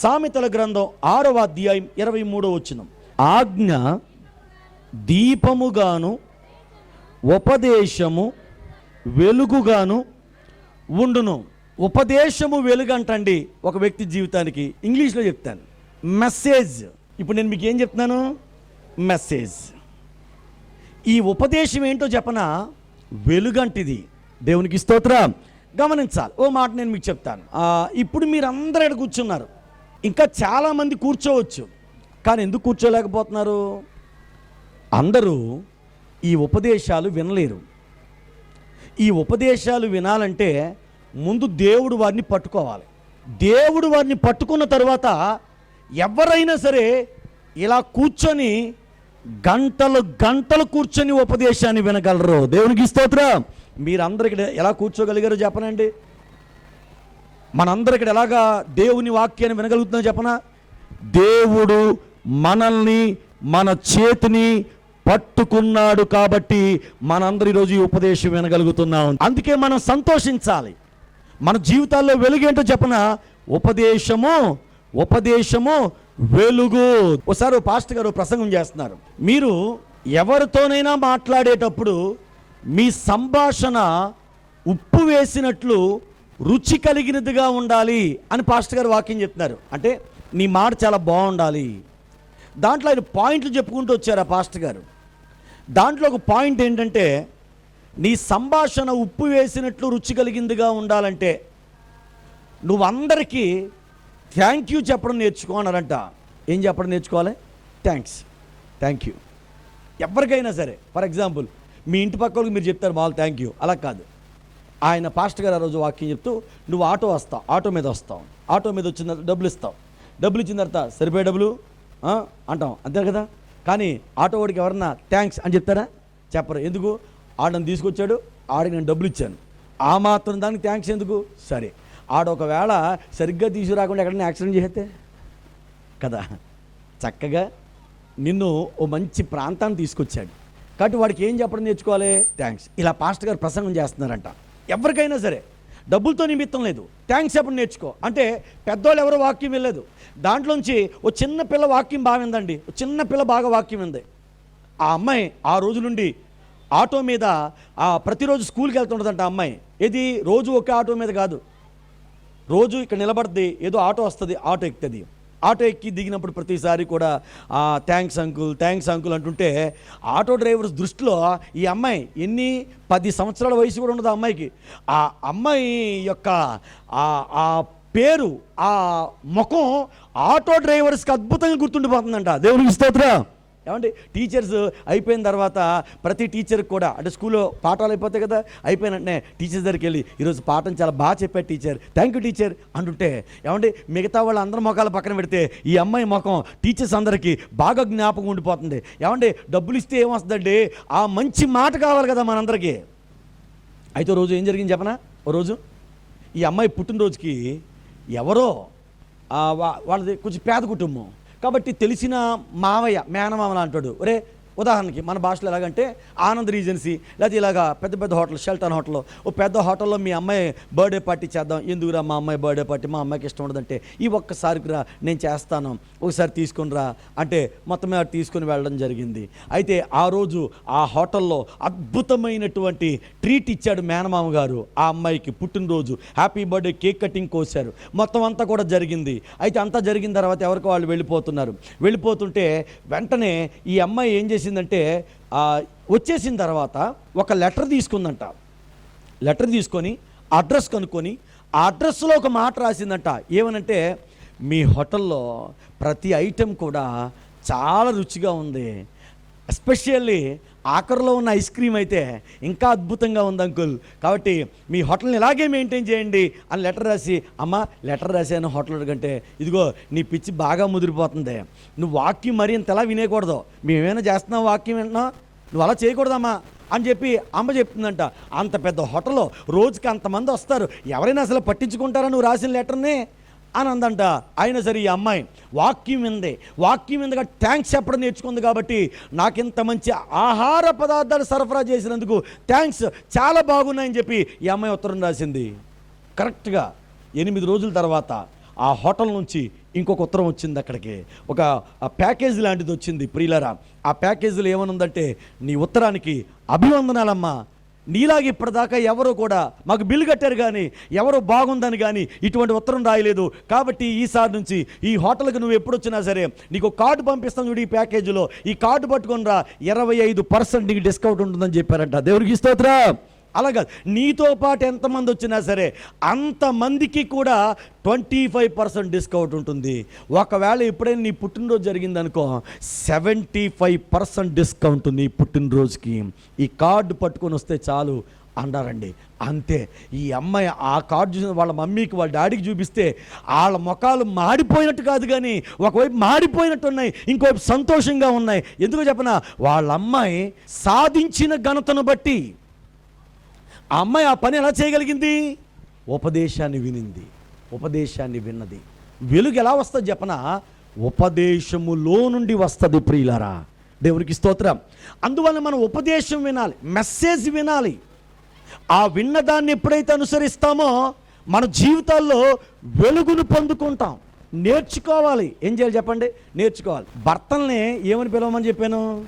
సామెతల గ్రంథం ఆరవ అధ్యాయం ఇరవై మూడో వచ్చిన ఆజ్ఞ దీపముగాను ఉపదేశము వెలుగుగాను ఉండును. ఉపదేశము వెలుగంటండి ఒక వ్యక్తి జీవితానికి. ఇంగ్లీష్లో చెప్తాను. మెసేజ్ ఇప్పుడు నేను మీకు ఏం చెప్తున్నాను? మెసేజ్ ఈ ఉపదేశం ఏంటో చెప్పనా? వెలుగంటిది. దేవునికి స్తోత్రం. గమనించాలి. ఓ మాట నేను మీకు చెప్తాను. ఇప్పుడు మీరు అందరూ ఇక్కడ కూర్చున్నారు. ఇంకా చాలామంది కూర్చోవచ్చు. కానీ ఎందుకు కూర్చోలేకపోతున్నారు? అందరూ ఈ ఉపదేశాలు వినలేరు. ఈ ఉపదేశాలు వినాలంటే ముందు దేవుడు వారిని పట్టుకోవాలి. దేవుడు వారిని పట్టుకున్న తర్వాత ఎవరైనా సరే ఇలా కూర్చొని గంటలు గంటలు కూర్చొని ఉపదేశాన్ని వినగలరు. దేవునికి స్తోత్రం. మీరందరికీ ఎలా కూర్చోగలిగారో చెప్పనండి. మనందరం ఇక్కడ ఎలాగా దేవుని వాక్యాన్ని వినగలుగుతుందో చెప్పనా? దేవుడు మనల్ని మన చేతిని పట్టుకున్నాడు కాబట్టి మనందరి రోజు ఈ ఉపదేశం వినగలుగుతున్నాం. అందుకే మనం సంతోషించాలి. మన జీవితాల్లో వెలుగేంటో చెప్పన? ఉపదేశము ఉపదేశము వెలుగు. ఒకసారి పాస్టర్ గారు ప్రసంగం చేస్తున్నారు. మీరు ఎవరితోనైనా మాట్లాడేటప్పుడు మీ సంభాషణ ఉప్పు వేసినట్లు రుచి కలిగినదిగా ఉండాలి అని పాస్టర్ గారు వాక్యం చెప్తున్నారు. అంటే నీ మాట చాలా బాగుండాలి. దాంట్లో ఆయన పాయింట్లు చెప్పుకుంటూ వచ్చారు ఆ పాస్టర్ గారు. దాంట్లో ఒక పాయింట్ ఏంటంటే నీ సంభాషణ ఉప్పు వేసినట్లు రుచి కలిగిందిగా ఉండాలంటే నువ్వందరికీ థ్యాంక్ యూ చెప్పడం నేర్చుకో అన్నారంట. ఏం చెప్పడం నేర్చుకోవాలి? థ్యాంక్స్ థ్యాంక్ యూ ఎవరికైనా సరే ఫర్ ఎగ్జాంపుల్ మీ ఇంటి పక్కలకు మీరు చెప్తారు వాళ్ళు థ్యాంక్ యూ అలా కాదు. ఆయన పాస్టర్ గారు ఆ రోజు వాక్యం చెప్తూ నువ్వు ఆటో వస్తావు ఆటో మీద వస్తావు ఆటో మీద వచ్చిన తర్వాత డబ్బులు ఇస్తావు. డబ్బులు ఇచ్చిన తర్వాత సరిపోయే డబ్బులు అంటాం. అంతే కదా? కానీ ఆటో వాడికి ఎవరన్నా థ్యాంక్స్ అని చెప్తారా? చెప్పరు. ఎందుకు? ఆడని తీసుకొచ్చాడు ఆడికి నేను డబ్బులు ఇచ్చాను. ఆ మాత్రం దానికి థ్యాంక్స్ ఎందుకు? సరే. ఆడ ఒకవేళ సరిగ్గా తీసుకురాకుండా ఎక్కడైనా యాక్సిడెంట్ చేస్తే? కదా? చక్కగా నిన్ను ఓ మంచి ప్రాంతాన్ని తీసుకొచ్చాడు. కాబట్టి వాడికి ఏం చెప్పడం నేర్చుకోవాలి? థ్యాంక్స్. ఇలా పాస్టర్ గారు ప్రసంగం చేస్తున్నారంట. ఎవరికైనా సరే డబ్బులతో నిమిత్తం లేదు. థ్యాంక్స్ చెప్పడం నేర్చుకో. అంటే పెద్దోళ్ళు ఎవరు వాక్యం వెళ్ళలేదు దాంట్లోంచి ఓ చిన్న పిల్ల వాక్యం బాగా విందండి. ఓ చిన్న పిల్ల బాగా వాక్యం ఉంది ఆ అమ్మాయి ఆ రోజు నుండి ఆటో మీద ఆ ప్రతిరోజు స్కూల్కి వెళ్తుంటుందంట ఆ అమ్మాయి. ఇది రోజు ఒకే ఆటో మీద కాదు. రోజు ఇక్కడ నిలబడుతుంది ఏదో ఆటో వస్తుంది ఆటో ఎక్కుతుంది. ఆటో ఎక్కి దిగినప్పుడు ప్రతిసారి కూడా థ్యాంక్స్ అంకుల్ థ్యాంక్స్ అంకుల్ అంటుంటే ఆటో డ్రైవర్స్ దృష్టిలో ఈ అమ్మాయి ఎన్ని పది సంవత్సరాల వయసు కూడా ఉండదు ఆ అమ్మాయికి. ఆ అమ్మాయి యొక్క ఆ ఆ పేరు ఆ ముఖం ఆటో డ్రైవర్స్కి అద్భుతంగా గుర్తుండిపోతుందంట. దేవునికి స్తోత్రం. ఏమంటే టీచర్స్ అయిపోయిన తర్వాత ప్రతి టీచర్ కూడా అంటే స్కూల్లో పాఠాలు అయిపోతాయి కదా అయిపోయిన వెంటనే టీచర్స్ దగ్గరికి వెళ్ళి ఈరోజు పాఠం చాలా బాగా చెప్పారు టీచర్ థ్యాంక్ యూ టీచర్ అంటుంటే ఏమంటే మిగతా వాళ్ళ అందరి ముఖాలు పక్కన పెడితే ఈ అమ్మాయి ముఖం టీచర్స్ అందరికీ బాగా జ్ఞాపకం ఉండిపోతుంది. ఏమంటే డబ్బులు ఇస్తే ఏమొస్తుందండి? ఆ మంచి మాట కావాలి కదా మనందరికీ. అయితే రోజు ఏం జరిగింది చెప్పనా? ఓ రోజు ఈ అమ్మాయి పుట్టినరోజుకి ఎవరో వా- వాళ్ళది కొంచెం పేద కుటుంబం. కాబట్టి తెలిసిన మావయ్య మేనమామ అంటాడు ఒరే ఉదాహరణకి మన భాషలో ఎలాగంటే ఆనంద్ రీజెన్సీ లేకపోతే ఇలాగా పెద్ద పెద్ద హోటల్ షెల్టన్ హోటల్లో ఓ పెద్ద హోటల్లో మీ అమ్మాయి బర్త్డే పార్టీ చేద్దాం ఎందుకురా మా అమ్మాయి బర్త్డే పార్టీ మా అమ్మాయికి ఇష్టం ఉండదంటే ఈ ఒక్కసారికి రా నేను చేస్తాను ఒకసారి తీసుకుని రా అంటే మొత్తం మీద తీసుకుని వెళ్ళడం జరిగింది. అయితే ఆ రోజు ఆ హోటల్లో అద్భుతమైనటువంటి ట్రీట్ ఇచ్చాడు మేనమామ గారు ఆ అమ్మాయికి పుట్టినరోజు. హ్యాపీ బర్త్డే కేక్ కటింగ్ కోసారు. మొత్తం అంతా కూడా జరిగింది. అయితే అంతా జరిగిన తర్వాత ఎవరికి వాళ్ళు వెళ్ళిపోతున్నారు? వెళ్ళిపోతుంటే వెంటనే ఈ అమ్మాయి ఏం చేసిందంటే వచ్చేసిన తర్వాత ఒక లెటర్ తీసుకుందంట. లెటర్ తీసుకొని అడ్రస్ కనుక్కొని ఆ అడ్రస్లో ఒక మాట రాసిందంట. ఏమనంటే మీ హోటల్లో ప్రతి ఐటెం కూడా చాలా రుచిగా ఉంది. ఎస్పెషల్లీ ఆఖరిలో ఉన్న ఐస్ క్రీమ్ అయితే ఇంకా అద్భుతంగా ఉంది అంకుల్. కాబట్టి మీ హోటల్ని ఇలాగే మెయింటైన్ చేయండి అని లెటర్ రాసి అమ్మ లెటర్ రాశాను హోటల్ కంటే. ఇదిగో నీ పిచ్చి బాగా ముదిరిపోతుంది. నువ్వు వాక్యం మరి ఇంతలా వినేయకూడదు? మేమేమైనా చేస్తున్నావు వాక్యం వింటున్నా? నువ్వు అలా చేయకూడదమ్మా అని చెప్పి అమ్మ చెప్తుందంట. అంత పెద్ద హోటల్లో రోజుకి అంతమంది వస్తారు. ఎవరైనా అసలు పట్టించుకుంటారా నువ్వు రాసిన లెటర్ని? అని అందంట అయినా సరే ఈ అమ్మాయి వాక్యం వింది. వాక్యం విందగా థ్యాంక్స్ చెప్పడం నేర్చుకుంది కాబట్టి నాకింత మంచి ఆహార పదార్థాలు సరఫరా చేసినందుకు థ్యాంక్స్ చాలా బాగున్నాయని చెప్పి ఈ అమ్మాయి ఉత్తరం రాసింది. కరెక్ట్గా ఎనిమిది రోజుల తర్వాత ఆ హోటల్ నుంచి ఇంకొక ఉత్తరం వచ్చింది అక్కడికి. ఒక ప్యాకేజ్ లాంటిది వచ్చింది. ప్రియులరా ఆ ప్యాకేజీలో ఏమనుందంటే నీ ఉత్తరానికి అభివందనాలమ్మా నీలాగా ఇప్పటిదాకా ఎవరు కూడా మాకు బిల్లు కట్టారు కానీ ఎవరు బాగుందని కానీ ఇటువంటి ఉత్తరం రాయలేదు. కాబట్టి ఈసారి నుంచి ఈ హోటల్కి నువ్వు ఎప్పుడు వచ్చినా సరే నీకు కార్డు పంపిస్తాను చూడు ఈ ప్యాకేజీలో. ఈ కార్డు పట్టుకుని రా ఇరవై ఐదు పర్సెంట్ నీకు డిస్కౌంట్ ఉంటుందని చెప్పారంట. దేవుడికి స్తోత్రా. అలాగా నీతో పాటు ఎంతమంది వచ్చినా సరే అంతమందికి కూడా ట్వంటీ ఫైవ్ పర్సెంట్ డిస్కౌంట్ ఉంటుంది. ఒకవేళ ఎప్పుడైనా నీ పుట్టినరోజు జరిగిందనుకో సెవెంటీ ఫైవ్ పర్సెంట్ డిస్కౌంట్ ఉంది పుట్టినరోజుకి. ఈ కార్డు పట్టుకొని వస్తే చాలు అన్నారండి. అంతే. ఈ అమ్మాయి ఆ కార్డు చూసిన వాళ్ళ మమ్మీకి వాళ్ళ డాడీకి చూపిస్తే వాళ్ళ ముఖాలు మాడిపోయినట్టు కాదు కానీ ఒకవైపు మాడిపోయినట్టు ఉన్నాయి ఇంకోవైపు సంతోషంగా ఉన్నాయి. ఎందుకు చెప్పనా? వాళ్ళ అమ్మాయి సాధించిన ఘనతను బట్టి ఆ అమ్మాయి ఆ పని ఎలా చేయగలిగింది? ఉపదేశాన్ని వినింది. ఉపదేశాన్ని విన్నది. వెలుగు ఎలా వస్తుంది చెప్పన? ఉపదేశములో నుండి వస్తుంది ప్రియులరా. దేవునికి స్తోత్రం. అందువల్ల మనం ఉపదేశం వినాలి మెసేజ్ వినాలి. ఆ విన్నదాన్ని ఎప్పుడైతే అనుసరిస్తామో మన జీవితాల్లో వెలుగును పొందుకుంటాం. నేర్చుకోవాలి. ఏం చేయాలి చెప్పండి? నేర్చుకోవాలి. భర్తల్ని ఏమని పిలవమని చెప్పాను?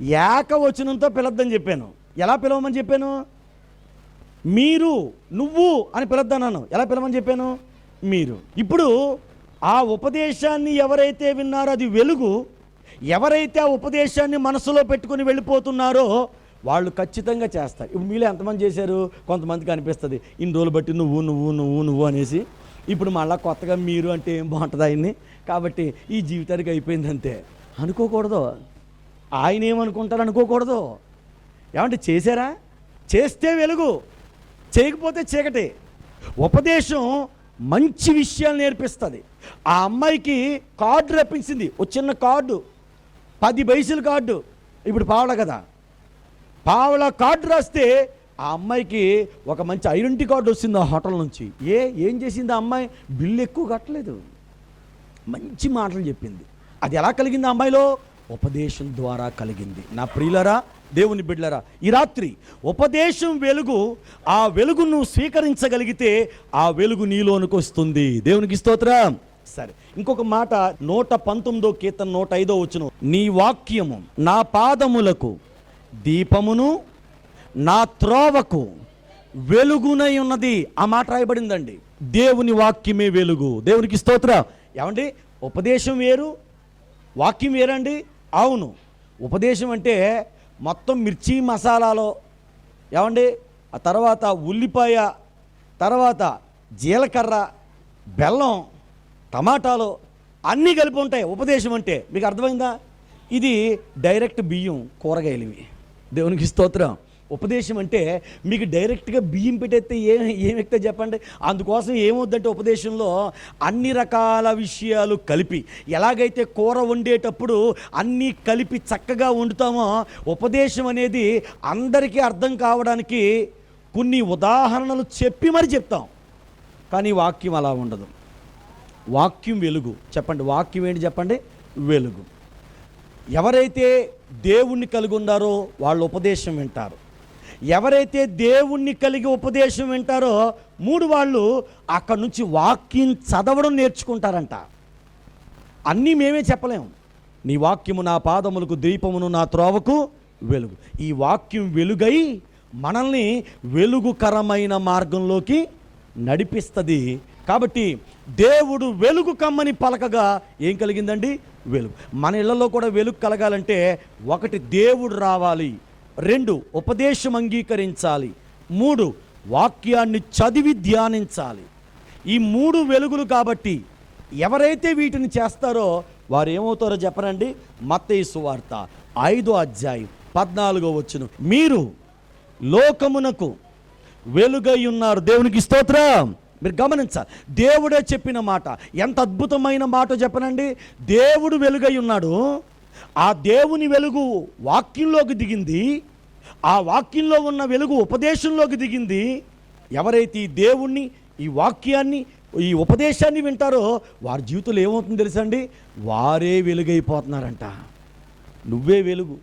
ఏకవచనంతో పిలద్దని చెప్పాను. ఎలా పిలవమని చెప్పాను? మీరు నువ్వు అని పిలవద్దన్నాను ఎలా పిలవని చెప్పాను? మీరు. ఇప్పుడు ఆ ఉపదేశాన్ని ఎవరైతే విన్నారో అది వెలుగు. ఎవరైతే ఆ ఉపదేశాన్ని మనసులో పెట్టుకుని వెళ్ళిపోతున్నారో వాళ్ళు ఖచ్చితంగా చేస్తారు. ఇప్పుడు మీలో ఎంతమంది చేశారు? కొంతమందికి అనిపిస్తుంది. ఇన్ని రోజులు బట్టి నువ్వు నువ్వు నువ్వు నువ్వు అనేసి. ఇప్పుడు మళ్ళీ కొత్తగా మీరు అంటే ఏం బాగుంటుంది ఆయన్ని? కాబట్టి ఈ జీవితానికి అయిపోయింది అంతే. అనుకోకూడదు. ఆయన ఏమనుకుంటారు అనుకోకూడదు. ఏమంటే చేశారా? చేస్తే వెలుగు. చేయకపోతే చీకటే. ఉపదేశం మంచి విషయాలు నేర్పిస్తుంది. ఆ అమ్మాయికి కార్డు రప్పించింది. ఒక చిన్న కార్డు. పది పైసలు కార్డు. ఇప్పుడు పావల కదా. పావల కార్డు రాస్తే ఆ అమ్మాయికి ఒక మంచి ఐడెంటిటీ కార్డు వచ్చింది ఆ హోటల్ నుంచి. ఏ ఏం చేసింది ఆ అమ్మాయి? బిల్లు ఎక్కువ కట్టలేదు. మంచి మాటలు చెప్పింది. అది ఎలా కలిగింది ఆ అమ్మాయిలో? ఉపదేశం ద్వారా కలిగింది. నా ప్రియులరా దేవుని బిడ్డలరా ఈ రాత్రి ఉపదేశం వెలుగు ఆ వెలుగు నువ్వు స్వీకరించగలిగితే ఆ వెలుగు నీలోనికి వస్తుంది. దేవునికి స్తోత్రం. సరే ఇంకొక మాట నూట పంతొమ్మిదో కీర్తన నూట ఐదో వచ్చును నీ వాక్యము నా పాదములకు దీపమును నా త్రోవకు వెలుగునై ఉన్నది. ఆ మాట రాయబడిందండి. దేవుని వాక్యమే వెలుగు. దేవునికి స్తోత్ర. ఏమండి? ఉపదేశం వేరు వాక్యం వేరండి. అవును. ఉపదేశం అంటే మొత్తం మిర్చి మసాలాలో ఏమండి? ఆ తర్వాత ఉల్లిపాయ తర్వాత జీలకర్ర బెల్లం టమాటాలు అన్నీ కలిపి ఉంటాయి. ఉపదేశం అంటే మీకు అర్థమైందా? ఇది డైరెక్ట్ బియ్యం కూరగాయలు ఇవి. దేవునికి స్తోత్రం. ఉపదేశం అంటే మీకు డైరెక్ట్గా బియ్యం పెట్టేస్తే ఏం ఏం ఎక్కితే చెప్పండి? అందుకోసం ఏమవుద్దంటే ఉపదేశంలో అన్ని రకాల విషయాలు కలిపి ఎలాగైతే కూర వండేటప్పుడు అన్నీ కలిపి చక్కగా వండుతామో ఉపదేశం అనేది అందరికీ అర్థం కావడానికి కొన్ని ఉదాహరణలు చెప్పి మరి చెప్తాం. కానీ వాక్యం అలా ఉండదు. వాక్యం వెలుగు. చెప్పండి వాక్యం ఏంటి చెప్పండి? వెలుగు. ఎవరైతే దేవుణ్ణి కలిగి ఉన్నారో వాళ్ళు ఉపదేశం వింటారు. ఎవరైతే దేవుణ్ణి కలిగి ఉపదేశం వింటారో మూడు వాళ్ళు అక్కడి నుంచి వాక్యం చదవడం నేర్చుకుంటారంట. అన్నీ మేమే చెప్పలేము నీ వాక్యము నా పాదములకు దీపమును నా త్రోవకు వెలుగు. ఈ వాక్యం వెలుగై మనల్ని వెలుగుకరమైన మార్గంలోకి నడిపిస్తుంది. కాబట్టి దేవుడు వెలుగు కమ్మని పలకగా ఏం కలిగిందండి? వెలుగు. మన ఇళ్ళలో కూడా వెలుగు కలగాలంటే ఒకటి దేవుడు రావాలి. రెండు ఉపదేశం అంగీకరించాలి. మూడు వాక్యాన్ని చదివి ధ్యానించాలి. ఈ మూడు వెలుగులు కాబట్టి ఎవరైతే వీటిని చేస్తారో వారు ఏమవుతారో చెప్పనండి? మత్తయి సువార్త ఐదో అధ్యాయం పద్నాలుగో వచ్చును మీరు లోకమునకు వెలుగై ఉన్నారు. దేవునికి స్తోత్రం. మీరు గమనించాలి. దేవుడే చెప్పిన మాట. ఎంత అద్భుతమైన మాట చెప్పనండి? దేవుడు వెలుగై ఉన్నాడు. ఆ దేవుని వెలుగు వాక్యంలోకి దిగింది. ఆ వాక్యంలో ఉన్న వెలుగు ఉపదేశంలోకి దిగింది. ఎవరైతే ఈ దేవుణ్ణి ఈ వాక్యాన్ని ఈ ఉపదేశాన్ని వింటారో వారి జీవితంలో ఏమవుతుందో తెలుసండి? వారే వెలుగైపోతున్నారంట. నువ్వే వెలుగు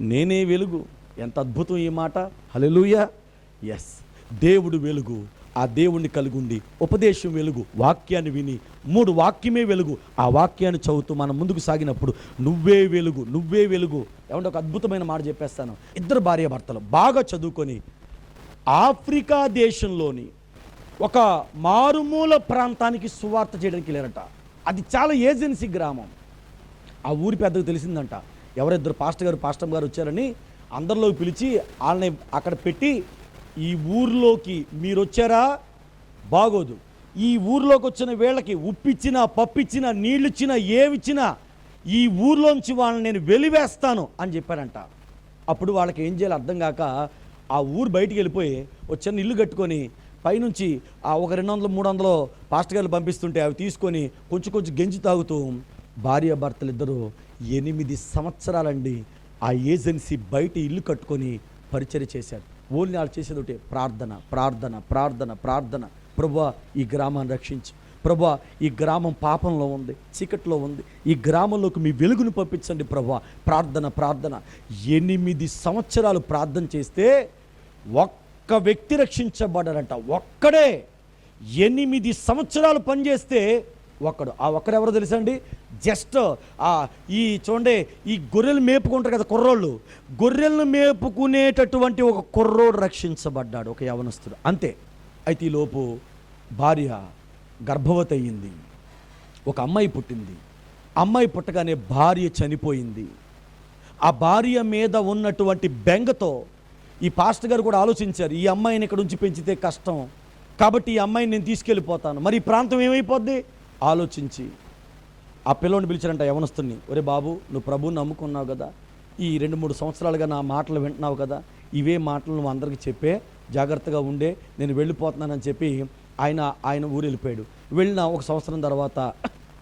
నేనే వెలుగు. ఎంత అద్భుతం ఈ మాట. హల్లెలూయా. ఎస్ దేవుడు వెలుగు. ఆ దేవుణ్ణి కలిగి ఉండి ఉపదేశం వెలుగు వాక్యాన్ని విని మూడు వాక్యమే వెలుగు. ఆ వాక్యాన్ని చదువుతూ మనం ముందుకు సాగినప్పుడు నువ్వే వెలుగు నువ్వే వెలుగు. ఏమంటే ఒక అద్భుతమైన మాట చెప్పేస్తాను. ఇద్దరు భార్య భర్తలు బాగా చదువుకొని ఆఫ్రికా దేశంలోని ఒక మారుమూల ప్రాంతానికి సువార్త చేయడానికి వెళ్ళారట. అది చాలా ఏజెన్సీ గ్రామం. ఆ ఊరి పెద్దకు తెలిసిందంట. ఎవరిద్దరు పాస్టర్ గారు పాస్టర్ గారు వచ్చారని అందరిలోకి పిలిచి వాళ్ళని అక్కడ పెట్టి ఈ ఊర్లోకి మీరు వచ్చారా బాగోదు. ఈ ఊర్లోకి వచ్చిన వీళ్ళకి ఉప్పిచ్చినా పప్పిచ్చినా నీళ్ళిచ్చినా ఏమిచ్చినా ఈ ఊర్లోంచి వాళ్ళని నేను వెలివేస్తాను అని చెప్పారంట. అప్పుడు వాళ్ళకి ఏం చేయాలో అర్థం కాక ఆ ఊరు బయటికి వెళ్ళిపోయి ఒక చిన్న ఇల్లు కట్టుకొని పైనుంచి ఆ ఒక రెండు వందలు మూడు వందలు పాస్టర్ గారు పంపిస్తుంటే అవి తీసుకొని కొంచెం కొంచెం గెంజి తాగుతూ భార్య భర్తలు ఇద్దరు ఎనిమిది సంవత్సరాలండి ఆ ఏజెన్సీ బయట ఇల్లు కట్టుకొని పరిచయం చేశారు. ఓన్లీ వాళ్ళు చేసేది ఒకటే ప్రార్థన ప్రార్థన ప్రార్థన ప్రార్థన. ప్రభా ఈ గ్రామాన్ని రక్షించు. ప్రభా ఈ గ్రామం పాపంలో ఉంది చీకట్లో ఉంది. ఈ గ్రామంలోకి మీ వెలుగును పంపించండి ప్రభా. ప్రార్థన ప్రార్థన. ఎనిమిది సంవత్సరాలు ప్రార్థన చేస్తే ఒక్క వ్యక్తి రక్షించబడారంట. ఒక్కడే ఎనిమిది సంవత్సరాలు పనిచేస్తే ఒక్కడు. ఆ ఒక్కడు ఎవరో తెలుసా అండి జస్ట్ ఆ ఈ చూడండి ఈ గొర్రెలు మేపుకుంటారు కదా కుర్రోళ్ళు. గొర్రెలను మేపుకునేటటువంటి ఒక కుర్రోడు రక్షించబడ్డాడు ఒక యవనస్తుడు. అంతే. అయితే ఈ లోపు భార్య గర్భవతి అయ్యింది. ఒక అమ్మాయి పుట్టింది. అమ్మాయి పుట్టగానే భార్య చనిపోయింది. ఆ భార్య మీద ఉన్నటువంటి బెంగతో ఈ పాస్టర్ గారు కూడా ఆలోచించారు ఈ అమ్మాయిని ఇక్కడ ఉంచి పెంచితే కష్టం. కాబట్టి ఈ అమ్మాయిని నేను తీసుకెళ్ళిపోతాను. మరి ఈ ప్రాంతం ఏమైపోద్ది? ఆలోచించి ఆ పిల్లోని పిలిచారంట యవనస్తుని ఒరే బాబు నువ్వు ప్రభువుని నమ్ముకున్నావు కదా? ఈ రెండు మూడు సంవత్సరాలుగా నా మాటలు వింటున్నావు కదా? ఇవే మాటలు నువ్వు అందరికీ చెప్పే జాగ్రత్తగా ఉండే నేను వెళ్ళిపోతున్నానని చెప్పి ఆయన ఆయన ఊరు వెళ్ళిపోయాడు. వెళ్ళిన ఒక సంవత్సరం తర్వాత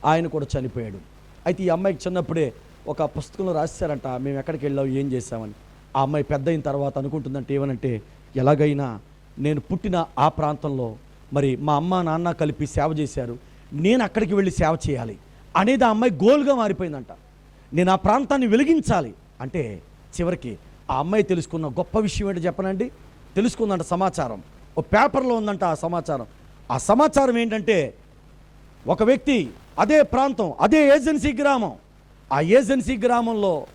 ఆయన కూడా చనిపోయాడు. అయితే ఈ అమ్మాయికి చిన్నప్పుడే ఒక పుస్తకంలో రాశారంట మేము ఎక్కడికి వెళ్ళాం ఏం చేసామని ఆ అమ్మాయి పెద్ద అయిన తర్వాత అనుకుంటుందంటే ఏమనంటే ఎలాగైనా నేను పుట్టిన ఆ ప్రాంతంలో మరి మా అమ్మ నాన్న కలిపి సేవ చేశారు. నేను అక్కడికి వెళ్ళి సేవ చేయాలి అనేది ఆ అమ్మాయి గోల్గా మారిపోయిందంట. నేను ఆ ప్రాంతాన్ని వెలిగించాలి అంటే చివరికి ఆ అమ్మాయి తెలుసుకున్న గొప్ప విషయం ఏంటో చెప్పనండి. తెలుసుకుందంట సమాచారం. ఓ పేపర్లో ఉందంట ఆ సమాచారం. ఆ సమాచారం ఏంటంటే ఒక వ్యక్తి అదే ప్రాంతం అదే ఏజెన్సీ గ్రామం ఆ ఏజెన్సీ గ్రామంలో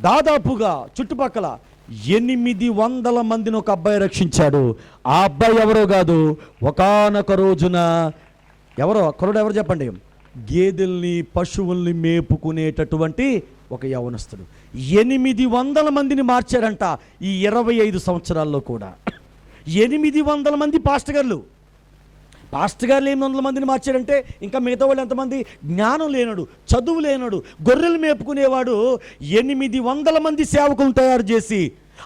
దాదాపుగా చుట్టుపక్కల ఎనిమిది వందల మందిని ఒక అబ్బాయి రక్షించాడు. ఆ అబ్బాయి ఎవరో కాదు ఒకానొక రోజున ఎవరో కుర్రడు ఎవరు చెప్పండి? గేదెల్ని పశువుల్ని మేపుకునేటటువంటి ఒక యవనస్తుడు. ఎనిమిది వందల మందిని మార్చారంట ఈ ఇరవై ఐదు సంవత్సరాల్లో కూడా. ఎనిమిది వందల మంది పాస్టర్ గారులు పాస్టర్ గారులు ఎనిమిది వందల మందిని మార్చారంటే ఇంకా మిగతా వాళ్ళు ఎంతమంది? జ్ఞానం లేనడు చదువు లేనడు గొర్రెలు మేపుకునేవాడు ఎనిమిది వందల మంది సేవకులను తయారు చేసి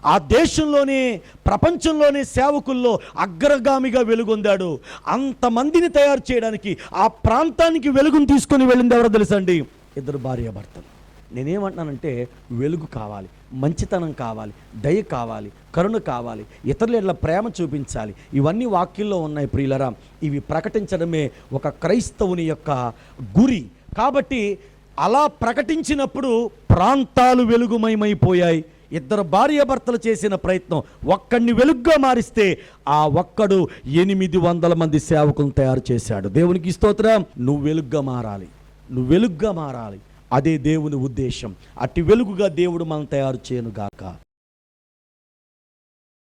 ఆ దేశంలోనే ప్రపంచంలోనే సేవకుల్లో అగ్రగామిగా వెలుగొందాడు. అంతమందిని తయారు చేయడానికి ఆ ప్రాంతానికి వెలుగును తీసుకొని వెళ్ళింది ఎవరో తెలుసండి? ఇద్దరు భార్యాభర్తలు నేనేమంటున్నానంటే వెలుగు కావాలి మంచితనం కావాలి దయ కావాలి కరుణ కావాలి ఇతరుల ఇట్లా ప్రేమ చూపించాలి. ఇవన్నీ వాక్యంలో ఉన్నాయి ప్రియులరా. ఇవి ప్రకటించడమే ఒక క్రైస్తవుని యొక్క గురి. కాబట్టి అలా ప్రకటించినప్పుడు ప్రాంతాలు వెలుగుమయమైపోయాయి. ఇద్దరు భార్యాభర్తలు చేసిన ప్రయత్నం ఒక్కడిని వెలుగ్గా మారిస్తే ఆ ఒక్కడు ఎనిమిది వందల మంది సేవకులను తయారు చేశాడు. దేవునికి స్తోత్రం. నువ్వు వెలుగ్గా మారాలి. నువ్వు వెలుగ్గా మారాలి. అదే దేవుని ఉద్దేశం. అట్టి వెలుగుగా దేవుడు మనం తయారు చేయను గాక.